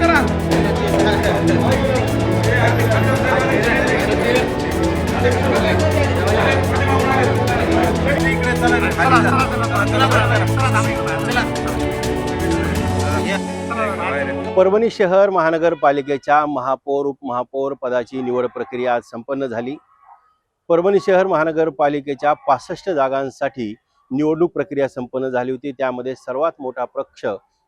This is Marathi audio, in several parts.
sekarang. salah, salah, salah, salah, Parbhani शहर महानगरपालिकेच्या महापौर उपमहापौर पदाची निवड प्रक्रिया आज संपन्न झाली. परभणी शहर महानगरपालिकेच्या पासष्ट जागांसाठी निवडणूक प्रक्रिया संपन्न झाली होती. त्यामध्ये सर्वात मोठा पक्ष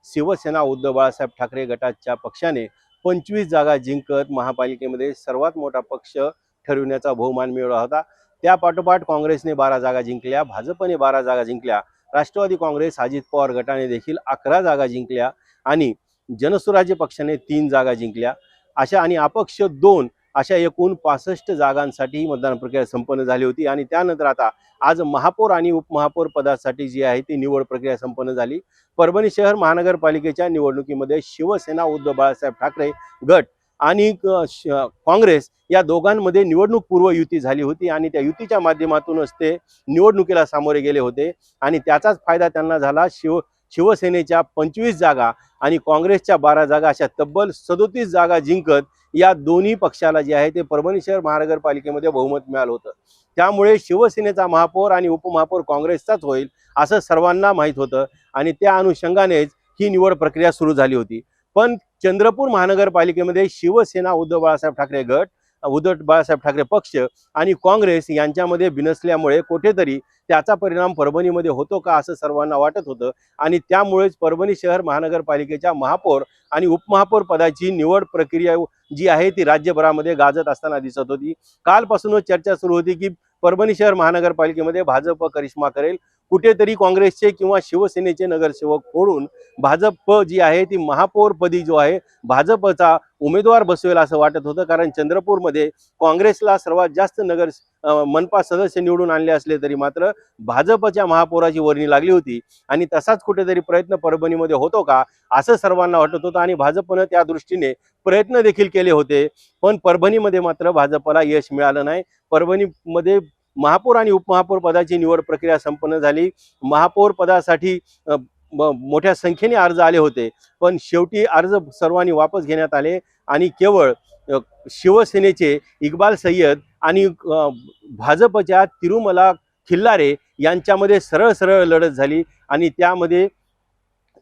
शिवसेना उद्धव बाळासाहेब ठाकरे गटाच्या पक्षाने पंचवीस जागा जिंकत महापालिकेमध्ये सर्वात मोठा पक्ष ठरविण्याचा बहुमान मिळवला होता. त्यापाठोपाठ काँग्रेसने बारा जागा जिंकल्या भाजपने बारा जागा जिंकल्या राष्ट्रवादी काँग्रेस अजित पवार गटाने देखील अकरा जागा जिंकल्या आणि जनसुराज्य पक्षाने तीन जागा जिंकल्या. अशा आणि अपक्ष दोन अशा एकूण पासष्ट जागांसाठी मतदान प्रक्रिया संपन्न झाली होती. आणि त्यानंतर आता आज महापौर आणि उपमहापौर पदासाठी जी आहे ती निवड प्रक्रिया संपन्न झाली. परभणी शहर महानगरपालिकेच्या निवडणुकीमध्ये शिवसेना उद्धव बाळासाहेब ठाकरे गट आणि काँग्रेस या दोघांमध्ये निवडणूक पूर्व युती झाली होती. आणि त्या युतीच्या माध्यमातूनच ते निवडणुकीला सामोरे गेले होते. आणि त्याचाच फायदा त्यांना झाला. शिव शिवसेनेच्या पंचवीस जागा आणि काँग्रेसच्या बारा जागा अशा तब्बल सदोतीस जागा जिंकत या दोन्ही पक्षाला जे आहे ते परभणी शहर महानगरपालिकेमध्ये बहुमत मिळालं होतं. त्यामुळे शिवसेनेचा महापौर आणि उपमहापौर काँग्रेसचाच होईल असं सर्वांना माहीत होतं आणि त्या अनुषंगानेच ही निवड प्रक्रिया सुरू झाली होती. पण चंद्रपूर महानगरपालिकेमध्ये शिवसेना उद्धव बाळासाहेब ठाकरे गट उद्धव बाळासाहेब ठाकरे पक्ष आणि काँग्रेस यांच्यामध्ये बिनसल्यामुळे कुठेतरी त्याचा परिणाम परभणीमध्ये होतो का असं सर्वांना वाटत होतं. आणि त्यामुळेच परभणी शहर महानगरपालिकेच्या महापौर आणि उपमहापौर पदाची निवड प्रक्रिया जी आहे ती राज्यभरामध्ये गाजत असताना दिसत होती. कालपासूनच चर्चा सुरू होती की परभणी शहर महानगरपालिकेमध्ये भाजप करिश्मा करेल. कुठेतरी काँग्रेसचे किंवा शिवसेनेचे नगरसेवक फोडून भाजप जी आहे ती महापौरपदी जो आहे भाजपचा उमेदवार बसवेल असं वाटत होतं. कारण चंद्रपूरमध्ये काँग्रेसला सर्वात जास्त नगर मनपा सदस्य निवडून आणले असले तरी मात्र भाजपच्या महापौराची वर्णी लागली होती. आणि तसाच कुठेतरी प्रयत्न परभणीमध्ये होतो का असं सर्वांना वाटत होतं आणि भाजपनं त्या दृष्टीने प्रयत्न देखील केले होते. पण परभणीमध्ये मात्र भाजपला यश मिळालं नाही. परभणीमध्ये महापौर आणि उपमहापौर पदाची निवड प्रक्रिया संपन्न झाली. महापौर पदासाठी म- मोठ्या संख्येने अर्ज आले होते. पण शेवटी अर्ज सर्वांनी वापस घेण्यात आले आणि केवळ शिवसेनेचे इक्बाल सय्यद आणि भाजपच्या तिरुमला खिल्लारे यांच्यामध्ये सरळ सरळ लढत झाली आणि त्यामध्ये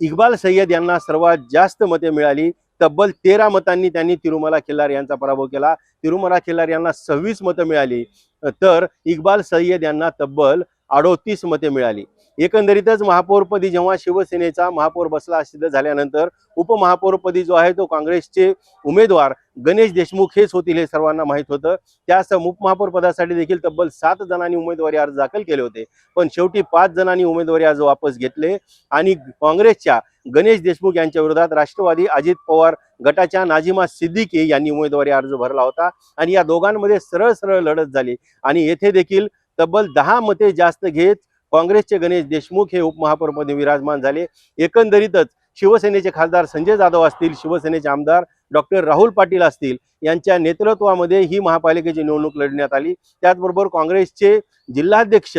इक्बाल सय्यद यांना सर्वात जास्त मते मिळाली. तब्बल तेरा मतांनी त्यांनी तिरुमला खिल्लार यांचा पराभव केला. तिरुमला खिल्लार यांना सव्वीस मतं मिळाली. तर इक्बाल सय्यद यांना तब्बल अडोतीस मते मिळाली. एकंदरीतच महापौरपदी जेव्हा शिवसेनेचा महापौर बसला सिद्ध झाल्यानंतर उपमहापौरपदी जो आहे तो काँग्रेसचे उमेदवार गणेश देशमुख हेच होतील हे सर्वांना माहीत होतं. त्यास उपमहापौर पदासाठी देखील तब्बल सात जणांनी उमेदवारी अर्ज दाखल केले होते. पण शेवटी पाच जणांनी उमेदवारी अर्ज वापस घेतले आणि काँग्रेसच्या गणेश देशमुख यांच्या विरोधात राष्ट्रवादी अजित पवार गटाच्या नाजिमा सिद्दीकी यांनी उमेदवारी अर्ज भरला होता आणि या दोघांमध्ये सरळ सरळ लढत झाली. आणि येथे देखील तब्बल दहा मते जास्त घेत काँग्रेसचे गणेश देशमुख हे उपमहापौरपदी विराजमान झाले. एकंदरीतच शिवसेनेचे खासदार संजय जाधव असतील शिवसेनेचे आमदार डॉक्टर राहुल पाटील असतील यांच्या नेतृत्वामध्ये ही महापालिकेची निवडणूक लढण्यात आली. त्याचबरोबर काँग्रेसचे जिल्हाध्यक्ष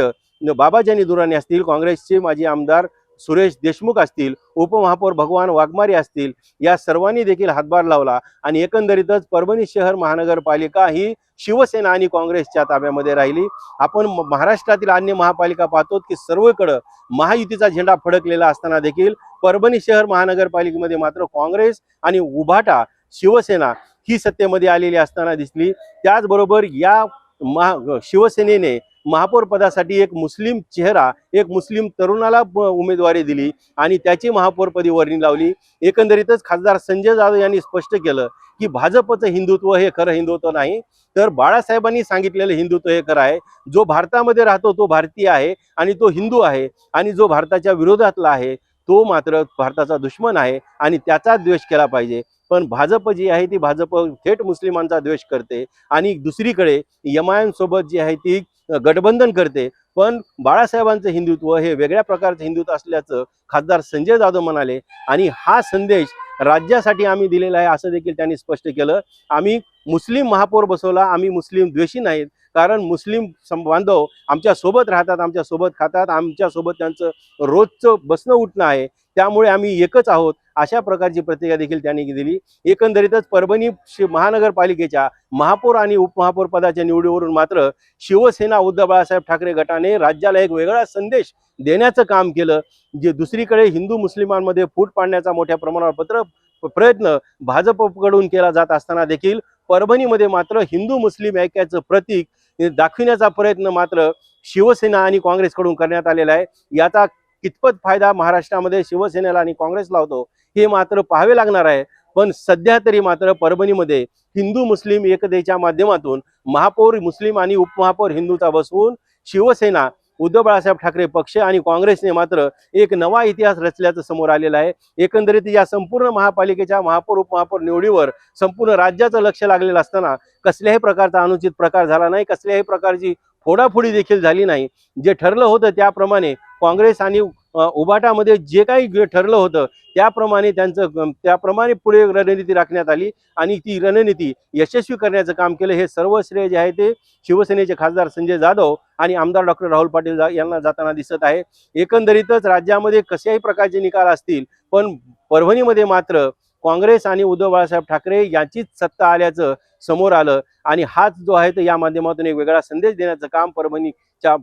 बाबाजानी दुराणे असतील काँग्रेसचे माजी आमदार सुरेश देशमुख असतील उपमहापौर भगवान वाघमारे असतील या सर्वांनी देखील हातभार लावला. आणि एकंदरीतच परभणी शहर महानगरपालिका ही शिवसेना आणि काँग्रेसच्या ताब्यामध्ये राहिली. आपण म- महाराष्ट्रातील अन्य महापालिका पाहतो की सर्वकडं महायुतीचा झेंडा फडकलेला असताना देखील परभणी शहर महानगरपालिकेमध्ये मात्र काँग्रेस आणि उभाटा शिवसेना ही सत्तेमध्ये आलेली असताना दिसली. त्याचबरोबर या महा शिवसेनेने महापौर पदासाठी एक मुस्लिम चेहरा एक मुस्लिम तरुणाला उमेदवारी दिली आणि त्याची महापौरपदी वर्णी लावली. एकंदरीतच खासदार संजय जाधव यांनी स्पष्ट केलं की भाजपचं हिंदुत्व हे खरं हिंदुत्व नाही. तर बाळासाहेबांनी सांगितलेलं हिंदुत्व हे खरं आहे. जो भारतामध्ये राहतो तो भारतीय आहे आणि तो हिंदू आहे आणि जो भारताच्या विरोधातला आहे तो मात्र भारताचा दुश्मन आहे आणि त्याचा द्वेष केला पाहिजे. पण भाजप जी आहे ती भाजप थेट मुस्लिमांचा द्वेष करते आणि दुसरीकडे यमायन सोबत जी आहे ती गठबंधन करते. पण बाळासाहेबांचं हिंदुत्व हे वेगळ्या प्रकारचं हिंदुत्व असल्याचं खासदार संजय जाधव म्हणाले. आणि हा संदेश राज्यासाठी आम्ही दिलेला आहे असं देखील त्यांनी स्पष्ट केलं. आम्ही मुस्लिम महापौर बसवला. आम्ही मुस्लिम द्वेषी नाहीत. कारण मुस्लिम सं- बांधव आमच्यासोबत राहतात आमच्यासोबत खातात. आमच्यासोबत त्यांचं रोजचं बसणं उठणं आहे. त्यामुळे आम्ही एकच आहोत. अशा प्रकारची प्रतिक्रिया देखील त्यांनी दिली. एकंदरीतच परभणी महानगरपालिकेच्या महापौर आणि उपमहापौर पदाच्या निवडीवरून मात्र शिवसेना उद्धव बाळासाहेब ठाकरे गटाने राज्याला एक वेगळा संदेश देण्याचं काम केलं जे दुसरीकडे हिंदू मुस्लिमांमध्ये फूट पाडण्याचा मोठ्या प्रमाणावर पत्र प्रयत्न भाजपकडून केला जात असताना देखील परभणीमध्ये मात्र हिंदू मुस्लिम ऐक्याचं प्रतीक दाखविण्याचा प्रयत्न मात्र शिवसेना आणि काँग्रेसकडून करण्यात आलेला आहे. याचा कितपत फायदा महाराष्ट्रामध्ये शिवसेनेला आणि काँग्रेसला होतो हे मात्र पाहावे लागणार आहे. पण सध्या तरी मात्र परभणीमध्ये हिंदू मुस्लिम एकतेच्या माध्यमातून महापौर मुस्लिम आणि उपमहापौर हिंदूचा बसवून शिवसेना उद्धव बाळासाहेब ठाकरे पक्ष आणि काँग्रेसने मात्र एक नवा इतिहास रचल्याचं समोर आलेलं आहे. एकंदरीत या संपूर्ण महापालिकेच्या महापौर उपमहापौर निवडीवर संपूर्ण राज्याचं लक्ष लागलेलं असताना कसल्याही प्रकारचा अनुचित प्रकार झाला नाही. कसल्याही प्रकारची फोडाफोडी देखील झाली नाही. जे ठरलं होतं त्याप्रमाणे काँग्रेस आणि उभाटामध्ये जे काही ठरलं होतं त्याप्रमाणे त्यांचं त्याप्रमाणे पुढे रणनीती राखण्यात आली आणि ती रणनीती यशस्वी करण्याचं काम केलं. हे सर्व श्रेय जे आहे ते शिवसेनेचे खासदार संजय जाधव आणि आमदार डॉक्टर राहुल पाटील यांना जाताना दिसत आहे. एकंदरीतच राज्यामध्ये कशाही प्रकारचे निकाल असतील पण परभणीमध्ये मात्र काँग्रेस आणि उद्धव बाळासाहेब ठाकरे यांचीच सत्ता आल्याचं समोर आलं. आणि हाच जो आहे तो या माध्यमातून एक वेगळा संदेश देण्याचं काम परभणीच्या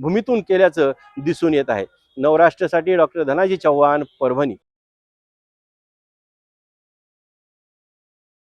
भूमीतून केल्याचं दिसून येत आहे. नवराष्ट्रासाठी डॉक्टर धनाजी चव्हाण परभणी.